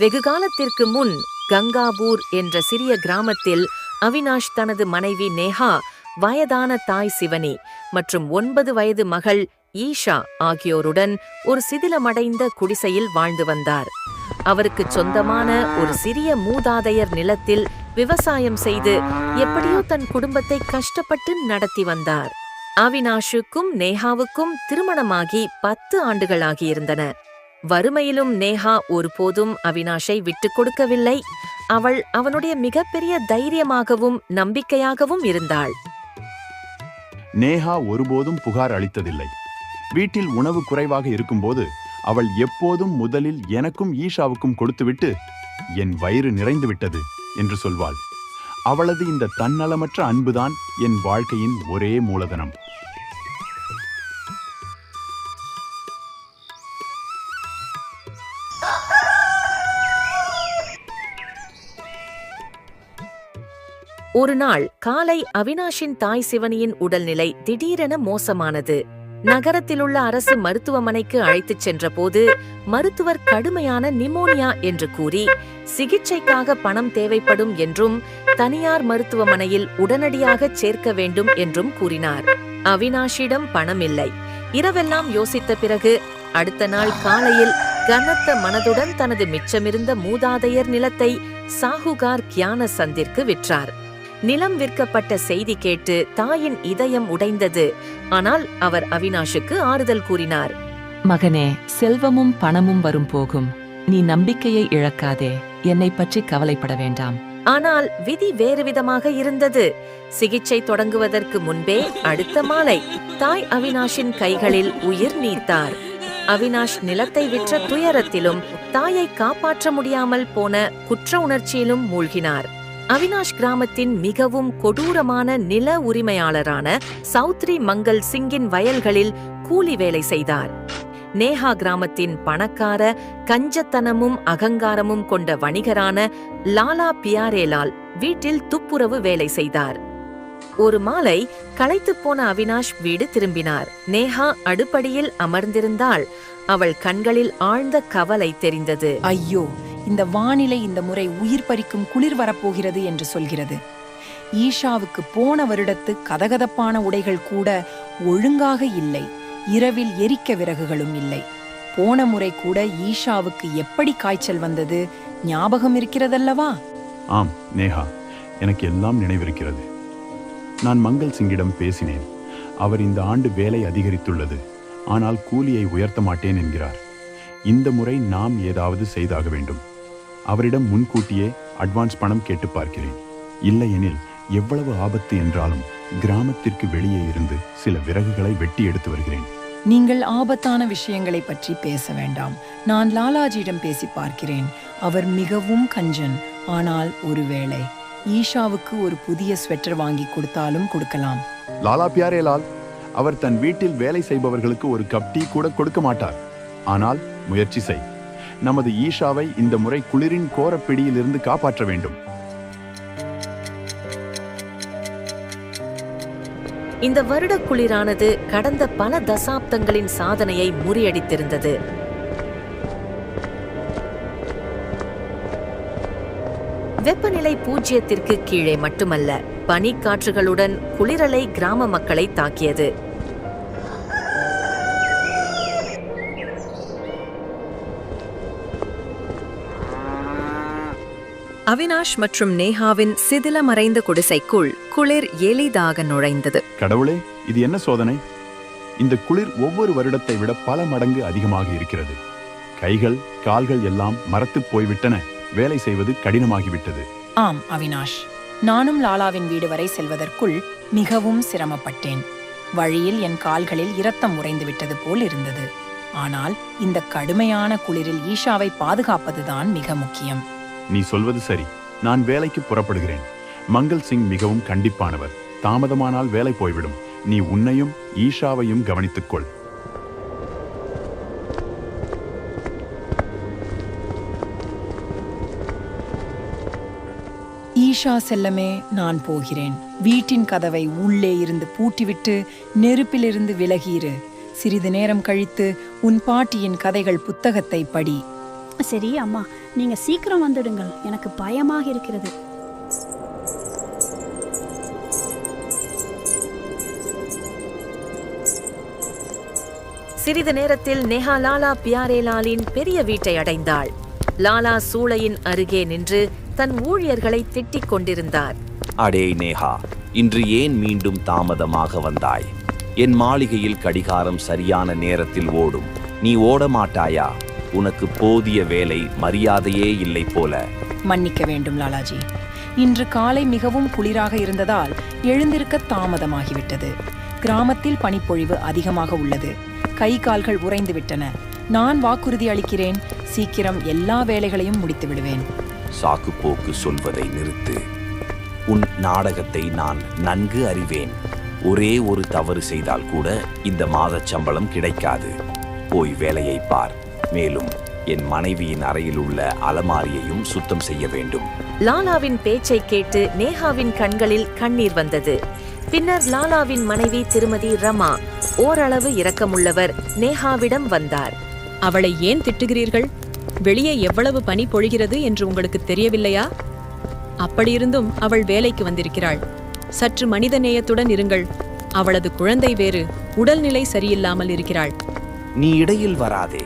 வெகு காலத்திற்கு முன் கங்காபூர் என்ற சிறிய கிராமத்தில் அவினாஷ் தனது மனைவி நேஹா வயதான தாய் சிவனி மற்றும் ஒன்பது வயது மகள் ஈஷா ஆகியோருடன் ஒரு சிதிலமடைந்த குடிசையில் வாழ்ந்து வந்தார். அவருக்கு சொந்தமான ஒரு சிறிய மூதாதையர் நிலத்தில் விவசாயம் செய்து எப்படியோ தன் குடும்பத்தை கஷ்டப்பட்டு நடத்தி வந்தார். அவினாஷுக்கும் நேஹாவுக்கும் திருமணமாகி பத்து ஆண்டுகள் ஆகியிருந்தன வறுமையிலும் நேஹா ஒருபோதும் அவினாஷை விட்டுக் கொடுக்கவில்லை. அவள் அவனுடைய மிகப்பெரிய தைரியமாகவும் நம்பிக்கையாகவும் இருந்தாள். நேஹா ஒருபோதும் புகார் அளித்ததில்லை. வீட்டில் உணவு குறைவாக இருக்கும்போது அவள் எப்போதும் முதலில் எனக்கும் ஈஷாவுக்கும் கொடுத்துவிட்டு என் வயிறு நிறைந்து விட்டது என்று சொல்வாள். அவளது இந்த தன்னலமற்ற அன்புதான் என் வாழ்க்கையின் ஒரே மூலதனம். ஒரு நாள் காலை அவினாஷின் தாய் சிவனியின் உடல்நிலை திடீரென மோசமானது. நகரத்திலுள்ள அரசு மருத்துவமனைக்கு அழைத்துச் சென்றபோது மருத்துவர் கடுமையான நிமோனியா என்று கூறி சிகிச்சைக்காக பணம் தேவைப்படும் என்றும் தனியார் மருத்துவமனையில் உடனடியாக சேர்க்க வேண்டும் என்றும் கூறினார். அவினாஷிடம் பணம் இல்லை இரவெல்லாம் யோசித்த பிறகு அடுத்த நாள் காலையில் கனத்த மனதுடன் தனது மிச்சமிருந்த மூதாதையர் நிலத்தை சாகுகார் கியான சந்திற்கு விற்றார். நிலம் விற்கப்பட்ட செய்தி கேட்டு தாயின் இதயம் உடைந்தது. ஆனால் அவர் அவினாஷுக்கு ஆறுதல் கூறினார். மகனே செல்வமும் பணமும் வரும் போகும். நீ நம்பிக்கையை இழக்காதே. என்னை பற்றி கவலைப்பட வேண்டாம். ஆனால் விதி வேறு விதமாக இருந்தது. சிகிச்சை தொடங்குவதற்கு முன்பே அடுத்த மாலை தாய் அவினாஷின் கைகளில் உயிர் நீத்தார். அவினாஷ் நிலத்தை விற்ற துயரத்திலும் தாயை காப்பாற்ற முடியாமல் போன குற்ற உணர்ச்சியிலும் மூழ்கினார். அவினாஷ் கிராமத்தின் மிகவும் கொடூரமான நில உரிமையாளரான சௌத்ரி மங்கள் சிங்கின் வயல்களில் கூலி வேலை செய்தார். நேஹா கிராமத்தின் பணக்கார கஞ்சத்தனமும் அகங்காரமும் கொண்ட வணிகரான லாலா பியாரேலால் வீட்டில் துப்புரவு வேலை செய்தார். ஒரு மாலை களைத்துப் போன அவினாஷ் வீடு திரும்பினார். நேஹா அடுப்படியில் அமர்ந்திருந்தாள். அவள் கண்களில் ஆழ்ந்த கவலை தெரிந்தது. ஐயோ இந்த வானிலை இந்த முறை உயிர் பறிக்கும் குளிர் வரப்போகிறது என்று சொல்கிறது. ஈஷாவுக்கு போன வருடத்து கதகதப்பான உடைகள் கூட ஒழுங்காக இல்லை. இரவில் எரிக்க விறகுகளும் இல்லை. போன முறை கூட ஈஷாவுக்கு எப்படி காய்ச்சல் வந்தது ஞாபகம் இருக்கிறதல்லவா? ஆம் நேஹா எனக்கு எல்லாம் நினைவிருக்கிறது. நான் மங்கள் சிங்கிடம் பேசினேன். அவர் இந்த ஆண்டு வேலை அதிகரித்துள்ளது. ஆனால் கூலியை உயர்த்த மாட்டேன் என்கிறார். இந்த முறை நாம் ஏதாவது செய்தாக வேண்டும். அவரிடம் முன்கூட்டியே அட்வான்ஸ் பணம் கேட்டு பார்க்கிறேன். இல்லையெனில் எவ்வளவு ஆபத்து என்றாலும் கிராமத்திற்கு வெளியே இருந்து சில விறகுகளை வெட்டி எடுத்து வருகிறேன். நீங்கள் ஆபத்தான விஷயங்களை பற்றி பேச வேண்டாம். நான் லாலாஜியிடம் பேசி பார்க்கிறேன். அவர் மிகவும் கஞ்சன். ஆனால் ஒருவேளை ஈஷாவுக்கு ஒரு புதிய ஸ்வெட்டர் வாங்கி கொடுத்தாலும் கொடுக்கலாம். லாலா பியாரேலால் அவர் தன் வீட்டில் வேலை செய்பவர்களுக்கு ஒரு கப் டீ கூட கொடுக்க மாட்டார். ஆனால் முயற்சி செய். நமது ஈஷாவை இந்த முறை குளிரின் கோரப்பிடியிலிருந்து காப்பாற்ற வேண்டும். இந்த வருட குளிரானது கடந்த பல தசாப்தங்களின் சாதனையை முறியடித்திருந்தது. வெப்பநிலை பூஜ்ஜியத்திற்கு கீழே மட்டுமல்ல பனிக்காற்றுகளுடன் குளிரலை கிராம மக்களை தாக்கியது. அவினாஷ் மற்றும் நேஹாவின் சிதில மறைந்த குடிசைக்குள் குளிர் எளிதாக நுழைந்தது. கடவுளே இது என்ன சோதனை? இந்த குளிர் ஒவ்வொரு வருடத்தை விட பல மடங்கு அதிகமாக இருக்கிறது. கைகள் கால்கள் எல்லாம் மரத்துப் போய்விட்டன. வேலை செய்வது கடினமாகிவிட்டது. ஆம் அவினாஷ். நானும் லாலாவின் வீடு வரை செல்வதற்குள் மிகவும் சிரமப்பட்டேன். வழியில் என் கால்களில் இரத்தம் உறைந்து விட்டது போல் இருந்தது. ஆனால் இந்த கடுமையான குளிரில் ஈஷாவை பாதுகாப்பதுதான் மிக முக்கியம். நீ சொல்வது சரி. நான் வேலைக்கு புறப்படுகிறேன். மங்கள் சிங் மிகவும் கண்டிப்பானவர். தாமதமானால் வேலை போய்விடும். நீ உன்னையும் ஈஷாவையும் கவனித்துக்கொள் ஈஷா செல்லமே நான் போகிறேன். வீட்டின் கதவை உள்ளே இருந்து பூட்டிவிட்டு நெருப்பிலிருந்து விலகியிரு. சிறிது நேரம் கழித்து உன் பாட்டியின் கதைகள் புத்தகத்தை படி. சரி அம்மா நீங்க சீக்கிரம் வந்துடுங்கள். எனக்கு பயமாக இருக்கிறது. சிறிது நேரத்தில் நேஹா லாலா பியாரேலாலின் பெரிய வீட்டை அடைந்தாள். லாலா சூளையின் அருகே நின்று தன் ஊழியர்களை திட்டிக் கொண்டிருந்தார். அடே நேஹா இன்று ஏன் மீண்டும் தாமதமாக வந்தாய்? என் மாளிகையில் கடிகாரம் சரியான நேரத்தில் ஓடும். நீ ஓட மாட்டாயா உனக்கு போதிய வேலை மரியாதையே இல்லை போல. மன்னிக்க வேண்டும் லாலாஜி. இன்று காலை மிகவும் குளிராக இருந்ததால் எழுந்திருக்க தாமதமாகிவிட்டது. கிராமத்தில் பனிப்பொழிவு அதிகமாக உள்ளது. கை கால்கள் உறைந்து விட்டன. நான் வாக்குறுதி அளிக்கிறேன். சீக்கிரம் எல்லா வேலைகளையும் முடித்து விடுவேன். சாக்குப்போக்கு சொல்வதை நிறுத்து. உன் நாடகத்தை நான் நன்கு அறிவேன். ஒரே ஒரு தவறு செய்தால் கூட இந்த மாதச் சம்பளம் கிடைக்காது. போய் வேலையை பார். மேலும் என் மனைவியின் அறையில் உள்ள அலமாரியையும் சுத்தம் செய்ய வேண்டும். லாலாவின் பேச்சை கேட்டு நேஹாவின் கண்களில் கண்ணீர் வந்தது. பின்னர் லாலாவின் மனைவி திருமதி ரமா ஓரளவு இரக்கமுள்ளவர் நேஹாவிடம் வந்தார். அவளை ஏன் திட்டுகிறீர்கள்? வெளியே எவ்வளவு பனி பொழிகிறது என்று உங்களுக்கு தெரியவில்லையா? அப்படியிருந்தும் அவள் வேலைக்கு வந்திருக்கிறாள். சற்று மனிதநேயத்துடன் இருங்கள். அவளது குழந்தை வேறு உடல்நிலை சரியில்லாமல் இருக்கிறாள். நீ இடையில் வராதே.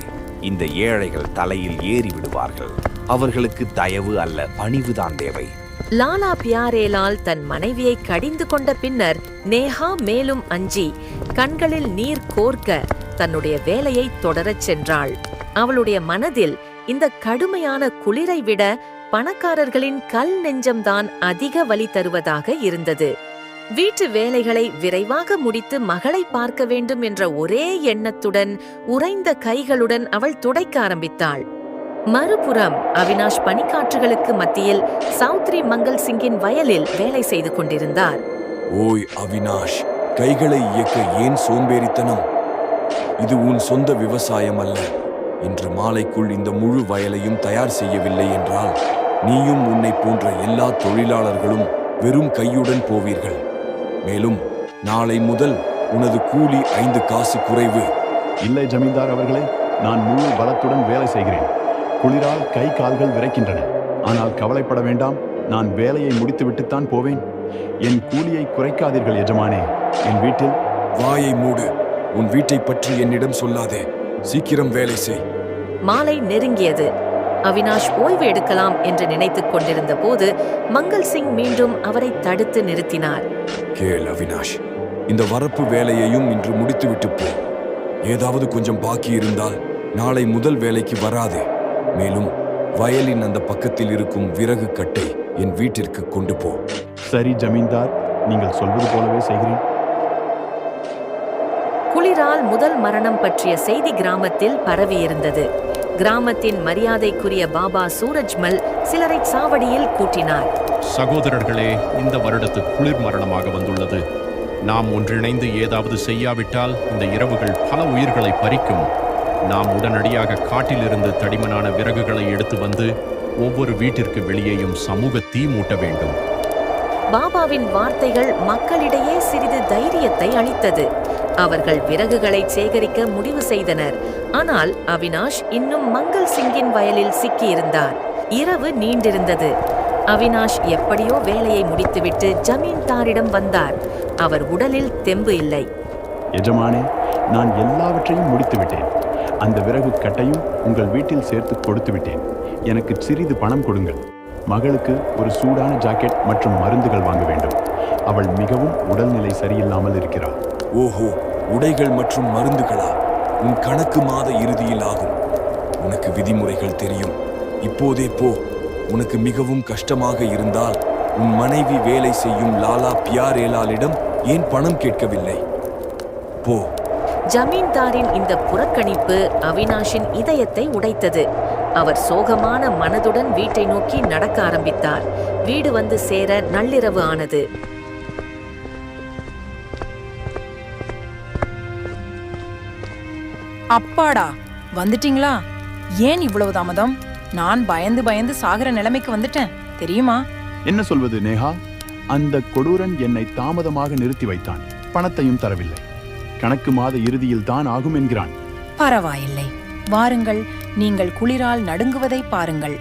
இந்த ஏழைகள் தலையில் ஏறி விடுவார்கள். அவர்களுக்கு தயவு அல்ல பணிவுதான் தேவை. லாலா பியாரேலால் தன் மனைவியை கடிந்து கொண்ட பின்னர் நேஹா மேலும் அஞ்சி கண்களில் நீர் கோர்க்க தன்னுடைய வேலையை தொடரச் சென்றாள். அவளுடைய மனதில் இந்த கடுமையான குளிரை விட பணக்காரர்களின் கல் நெஞ்சம்தான் அதிக வலி தருவதாக இருந்தது. வீட்டு வேலைகளை விரைவாக முடித்து மகளை பார்க்க வேண்டும் என்ற ஒரே எண்ணத்துடன் உறைந்த கைகளுடன் அவள் துடைக்க ஆரம்பித்தாள். மறுபுறம் அவினாஷ் பனிக்காற்றுகளுக்கு மத்தியில் சௌத்ரி மங்கள் சிங்கின் வயலில் வேலை செய்து கொண்டிருந்தார். ஓய் அவினாஷ் கைகளை இயக்க ஏன் சோம்பேறித்தனம்? இது உன் சொந்த விவசாயம் அல்ல. இன்று மாலைக்குள் இந்த முழு வயலையும் தயார் செய்யவில்லை என்றால் நீயும் உன்னை போன்ற எல்லா தொழிலாளர்களும் வெறும் கையுடன் போவீர்கள். மேலும் நாளை முதல் உனது கூலி ஐந்து காசு குறைவு. இல்லை ஜமீன்தார் அவர்களே நான் முழு பலத்துடன் வேலை செய்கிறேன். குளிரால் கை கால்கள் விரைக்கின்றன. ஆனால் கவலைப்பட வேண்டாம் நான் வேலையை முடித்துவிட்டுத்தான் போவேன். என் கூலியை குறைக்காதீர்கள் எஜமானே. என் வீட்டில் வாயை மூடு. உன் வீட்டை பற்றி என்னிடம் சொல்லாதே. சீக்கிரம் வேலை செய். மாலை நெருங்கியது. அவினாஷ் ஓய்வு எடுக்கலாம் என்று நினைத்துக் கொண்டிருந்த போது மங்கள் சிங் மீண்டும் அவரை தடுத்து நிறுத்தினார். கேள் அவினாஷ். இந்த வரப்பு வேலையையும் இன்று முடித்துவிட்டு போ. ஏதாவது கொஞ்சம் பாக்கி இருந்தால் நாளை முதல் வேலைக்கு வராதே. மேலும் வயலின் அந்த பக்கத்தில் இருக்கும் விறகு கட்டை என் வீட்டிற்கு கொண்டு போ. சரி ஜமீன்தார். நீங்கள் சொல்வது போலவே செய்கிறேன். குளிரால் முதல் மரணம் பற்றிய செய்தி கிராமத்தில் பரவியிருந்தது. கிராமத்தின் மரியாதைக்குரிய பாபா சூரஜ்மல் சிலரை சாவடியில் கூட்டினார். சகோதரர்களே இந்த வருடத்து குளிர் மரணமாக வந்துள்ளது. நாம் ஒன்றிணைந்து ஏதாவது செய்யாவிட்டால் இந்த இரவுகள் பல உயிர்களை பறிக்கும். நாம் உடனடியாக காட்டிலிருந்து தடிமனான விறகுகளை எடுத்து வந்து ஒவ்வொரு வீட்டிற்கு வெளியேயும் சமூக தீ மூட்ட வேண்டும். பாபாவின் வார்த்தைகள் மக்களிடையே சிறிது தைரியத்தை அளித்தது. அவர்கள் விறகுகளை சேகரிக்க முடிவு செய்தனர். ஆனால் அவினாஷ் இன்னும் மங்கள் சிங்கின் வயலில் சிக்கியிருந்தார். இரவு நீண்டிருந்தது. அவினாஷ் எப்படியோ வேலையை முடித்துவிட்டு ஜமீன்தாரிடம் வந்தார். அவர் உடலில் தெம்பு இல்லை. எஜமானே நான் எல்லாவற்றையும் முடித்து விட்டேன் அந்த விறகு கட்டையும் உங்கள் வீட்டில் சேர்த்து கொடுத்து விட்டேன் எனக்கு சிறிது பணம் கொடுங்கள். மகளுக்கு ஒரு சூடான ஜாக்கெட் மற்றும் மருந்துகள் வாங்க வேண்டும். அவள் மிகவும் உடல்நிலை சரியில்லாமல் இருக்கிறாள். ஓஹோ உடைகள் மற்றும் மருந்துகளா? உன் கணக்கு மாத இறுதியில் ஆகும். உனக்கு விதிமுறைகள் தெரியும். இப்போதே போ. உனக்கு மிகவும் கஷ்டமாக இருந்தால் உன் மனைவி வேலை செய்யும் லாலா பியாரேலாலிடம் ஏன் பணம் கேட்கவில்லை? போ. ஜமீன்தாரின் இந்த புறக்கணிப்பு அவினாஷின் இதயத்தை உடைத்தது. அவர் சோகமான மனதுடன் வீட்டை நோக்கி நடக்க ஆரம்பித்தார். வீடு வந்து சேர நள்ளிரவு ஆனது. அப்பாடா வந்துட்டீங்களா? ஏன் இவ்வளவு தாமதம்? நான் பயந்து பயந்து சாகர நிலைமைக்கு வந்துட்டேன். தெரியுமா? என்ன சொல்வது நேஹா? அந்த கொடூரன் என்னை தாமதமாக நிறுத்தி வைத்தான். பணத்தையும் தரவில்லை. கணக்கு மாத இறுதியில் தான் ஆகும் என்கிறான். பரவாயில்லை. வாருங்கள் நீங்கள் குளிரால் நடுங்குவதை பாருங்கள்.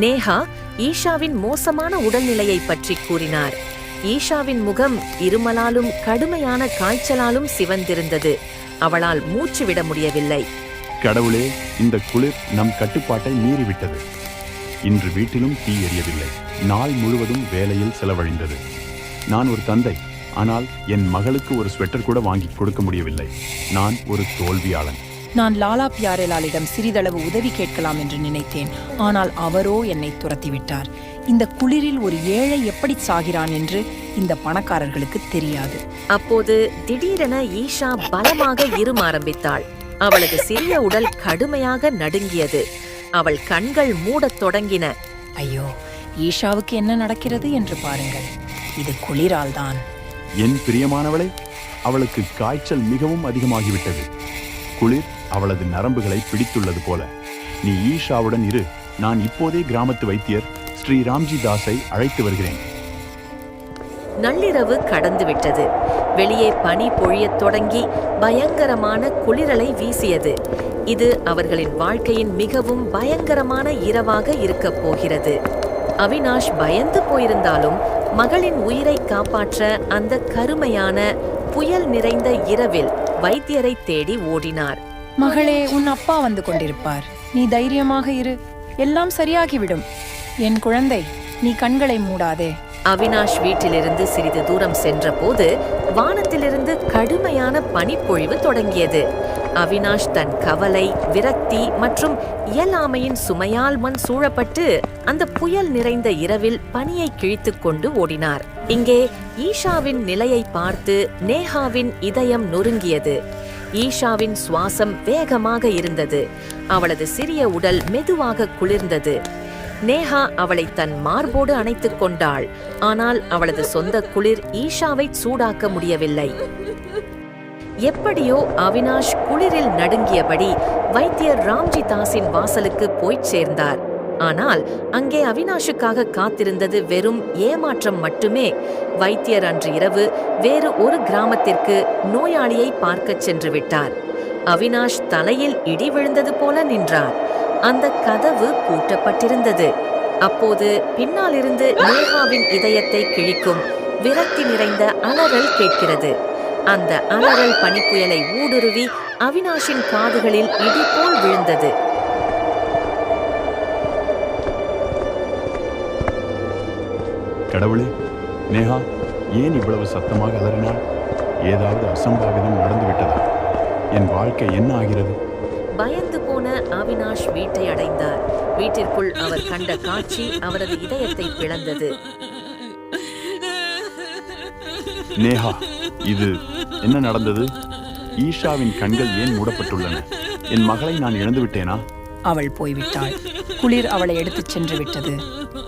நேஹா ஈஷாவின் மோசமான உடல்நிலையை பற்றி கூறினார். ஈஷாவின் முகம் இருமலாலும் கடுமையான காய்ச்சலாலும் சிவந்திருந்தது. அவளால் மூச்சு விட முடியவில்லை. கடவுளே இந்த குளிர் நம் கட்டுப்பாட்டை மீறிவிட்டது. இன்று வீட்டிலும் தீ எரியவில்லை. நாள் முழுவதும் வேலையில் செலவழிந்தது. நான் ஒரு தந்தை ஆனால் என் மகளுக்கு ஒரு ஸ்வெட்டர் கூட வாங்கி கொடுக்க முடியவில்லை. நான் ஒரு தோல்வியாளன். நான் லாலா பியாரேலாலிடம் சிறிதளவு உதவி கேட்கலாம் என்று நினைத்தேன். ஆனால் அவரோ என்னை துரத்திவிட்டார். இந்த குளிரில் ஒரு ஏழை எப்படி சாகிறான் என்று இந்த பணக்காரர்களுக்கு தெரியாது. அப்போது திடீரென ஈஷா பலமாக இரும ஆரம்பித்தாள் அவளது சிறிய உடல் கடுமையாக நடுங்கியது. அவள் கண்கள் மூடத் தொடங்கின. ஐயோ ஈஷாவுக்கு என்ன நடக்கிறது என்று பாருங்கள். இது குளிரால் தான். என் பிரியமானவளே அவளுக்கு காய்ச்சல் மிகவும் அதிகமாகிவிட்டது. குளிர் அவளது நரம்புகளை பிடித்துள்ளது போல. நீ ஈஷாவுடன் இரு. நான் இப்போதே கிராமத்து வைத்தியர் ஸ்ரீ ராம்ஜி தாஸை அழைத்து வருகிறேன். நள்ளிரவு கடந்துவிட்டது. வெளியே பனி பொழியத் தொடங்கி பயங்கரமான குளிரலை வீசியது. இது அவர்களின் வாழ்க்கையின் மிகவும் பயங்கரமான இரவாக இருக்கப் போகிறது. அவினாஷ் பயந்து போயிருந்தாலும் மகளின் உயிரை காப்பாற்ற அந்த கருமையான புயல் நிறைந்த இரவில் வைத்தியரை தேடி ஓடினார். மகளே உன் அப்பா வந்து கொண்டிருப்பார். நீ தைரியமாக இரு. எல்லாம் சரியாகிவிடும். என் குழந்தை நீ கண்களை மூடாதே. அவினாஷ் வீட்டிலிருந்து சிறிது தூரம் சென்றபோது வானத்திலிருந்து கடுமையான பனிப்பொழிவு தொடங்கியது. அவினாஷ் தன் கவலை விரக்தி மற்றும் இயலாமையின் சுமையால் மண் சூழப்பட்டு அந்த புயல் நிறைந்த இரவில் பனியை கிழித்துக் கொண்டு ஓடினார். இங்கே ஈஷாவின் நிலையை பார்த்து நேஹாவின் இதயம் நொறுங்கியது. ஈஷாவின் சுவாசம் வேகமாக இருந்தது. அவளது சிறிய உடல் மெதுவாக குளிர்ந்தது. நேஹா அவளை தன் மார்போடு அணைத்துக் கொண்டாள். ஆனால் அவளது சொந்த குளிர் ஈஷாவை சூடாக்க முடியவில்லை. எப்படியோ அவினாஷ் குளிரில் நடுங்கியபடி வைத்தியர் ராம்ஜி தாஸின் வாசலுக்கு போய்ச் சேர்ந்தார். ஆனால் அங்கே அவினாஷுக்காக காத்திருந்தது வெறும் ஏமாற்றம் மட்டுமே. வைத்தியர் அன்று இரவு வேறு ஒரு கிராமத்திற்கு நோயாளியை பார்க்கச் சென்று விட்டார். அவினாஷ் தலையில் இடி விழுந்தது போல நின்றார். அந்த கதவு பூட்டப்பட்டிருந்தது. அப்போது பின்னாலிருந்து நேஹாவின் இதயத்தை கிழிக்கும் விரக்தி நிறைந்த அலறல் கேட்கிறது. அந்த அலறல் பனிப்புயலை ஊடுருவி அவினாஷின் காதுகளில் இடி போல் விழுந்தது. கடவுளே நேஹா ஏன் இவ்வளவு சத்தமாக அலறினாள் ஏதாவது அசம்பாவிதம் நடந்து விட்டதா என் வாழ்க்கை என்ன ஆகிறது? பயந்து போன அவினாஷ் வீட்டை அடைந்தார். வீட்டிற்குள் அவர் கண்ட காட்சி அவரது இதயத்தை பிளந்தது. நேஹா இது என்ன நடந்தது? ஈஷாவின் கண்கள் ஏன் மூடப்பட்டுள்ளன? என் மகளை நான் இழந்து விட்டேனா? அவள் போய்விட்டாள். குளிர் அவளை எடுத்துச் சென்று விட்டது.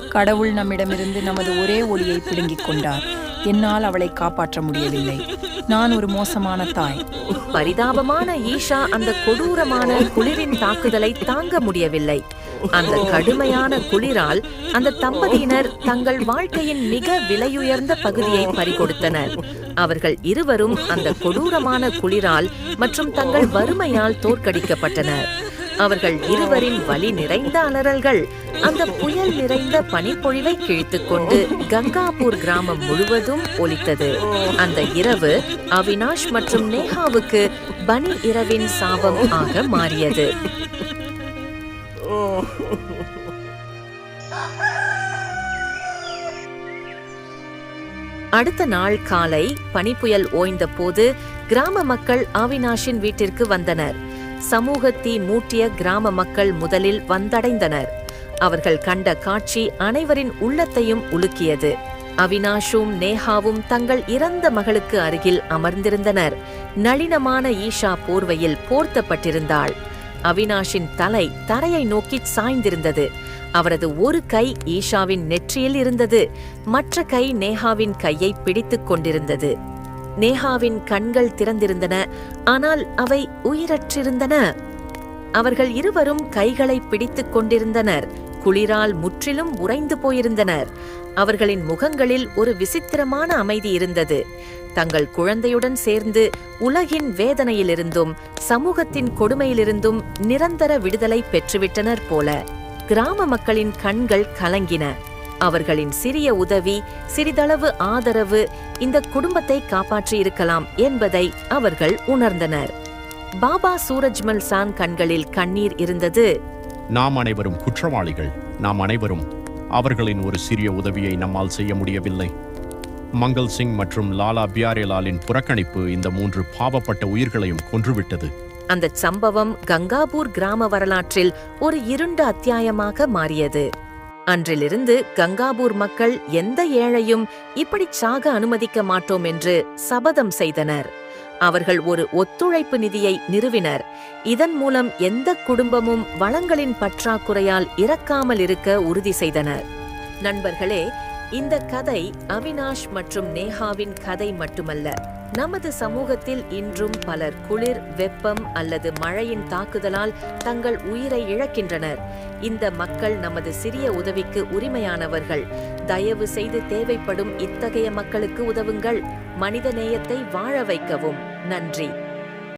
கடவுள் நம்மிடமிருந்து நமது ஒரே ஒளியை பிடுங்கிக் கொண்டார். என்னால் அவளை காப்பாற்ற முடியவில்லை. நான் ஒரு மோசமான தாய். பரிதாபமான ஈஷா அந்த கொடூரமான குளிரின் தாக்குதலை தாங்க முடியவில்லை. அந்த கடுமையான குளிரால் அந்த தம்பதியினர் தங்கள் வாழ்க்கையின் மிக விலையுயர்ந்த பகுதியை பறிகொடுத்தனர். அவர்கள் இருவரும் அந்த கொடூரமான குளிரால் மற்றும் தங்கள் வறுமையால் தோற்கடிக்கப்பட்டனர். அவர்கள் இருவரின் வலி நிறைந்த அலறல்கள் அந்த புயல் நிறைந்த பனிப்பொழிவை கிழித்துக் கொண்டு கங்காபூர் கிராமம் முழுவதும் ஒலித்தது. அந்த இரவு அவினாஷ் மற்றும் நேஹாவுக்கு பனி இரவின் சாபம் ஆக மாறியது. அடுத்த நாள் காலை பனிப்புயல் ஓய்ந்த போது கிராம மக்கள் அவினாஷின் வீட்டிற்கு வந்தனர். சமூகத்தீ மூட்டிய கிராம மக்கள் முதலில் வந்தடைந்தனர். அவர்கள் கண்ட காட்சி அனைவரின் உள்ளத்தையும் உலுக்கியது. அவினாஷும் நேஹாவும் தங்கள் இறந்த மகளுக்கு அருகில் அமர்ந்திருந்தனர். நளினமான ஈஷா போர்வையில் போர்த்தப்பட்டிருந்தாள். அவினாஷின் தலை தரையை நோக்கி சாய்ந்திருந்தது. அவரது ஒரு கை ஈஷாவின் நெற்றியில் இருந்தது. மற்ற கை நேஹாவின் கையை பிடித்துக் கொண்டிருந்தது. நேஹாவின் கண்கள் திறந்திருந்தன. ஆனால் அவை உயிரற்றிருந்தன. அவர்கள் இருவரும் கைகளை பிடித்துக் கொண்டிருந்தனர். குளிரால் முற்றிலும் உறைந்து போயிருந்தனர். அவர்களின் முகங்களில் ஒரு விசித்திரமான அமைதி இருந்தது. தங்கள் குழந்தையுடன் சேர்ந்து உலகின் வேதனையிலிருந்தும் சமூகத்தின் கொடுமையிலிருந்தும் நிரந்தர விடுதலை பெற்றுவிட்டனர் போல. கிராம மக்களின் கண்கள் கலங்கின. அவர்களின் சிறிய உதவி சிறிதளவு ஆதரவு இந்த குடும்பத்தை காப்பாற்றியிருக்கலாம் என்பதை அவர்கள் உணர்ந்தனர். பாபா சூரஜ்மல் சான் கண்களில் கண்ணீர் இருந்தது. நாம் அனைவரும் குற்றவாளிகள். நாம் அனைவரும் அவர்களின் ஒரு சிறிய உதவியை நம்மால் செய்ய முடியவில்லை. மங்கள் சிங் மற்றும் லாலா பியாரேலாலின் புறக்கணிப்பு இந்த மூன்று பாவப்பட்ட உயிர்களையும் கொன்றுவிட்டது. அந்த சம்பவம் கங்காபூர் கிராம வரலாற்றில் ஒரு இருண்ட அத்தியாயமாக மாறியது. அன்றிலிருந்து கங்காபூர் மக்கள் எந்த ஏழையும் இப்படி சாக அனுமதிக்க மாட்டோம் என்று சபதம் செய்தனர். அவர்கள் ஒரு ஒத்துழைப்பு நிதியை நிறுவினர். இதன் மூலம் எந்த குடும்பமும் வளங்களின் பற்றாக்குறையால் இறக்காமல் இருக்க உறுதி செய்தனர். நண்பர்களே இந்த கதை அவினாஷ் மற்றும் நேஹாவின் கதை மட்டுமல்ல. நமது சமூகத்தில் இன்றும் பலர் குளிர் வெப்பம் அல்லது மழையின் தாக்குதலால் தங்கள் உயிரை இழக்கின்றனர். இந்த மக்கள் நமது சிறிய உதவிக்கு உரிமையானவர்கள். தயவு செய்து தேவைப்படும் இத்தகைய மக்களுக்கு உதவுங்கள். மனித நேயத்தை வாழ வைக்கவும். நன்றி.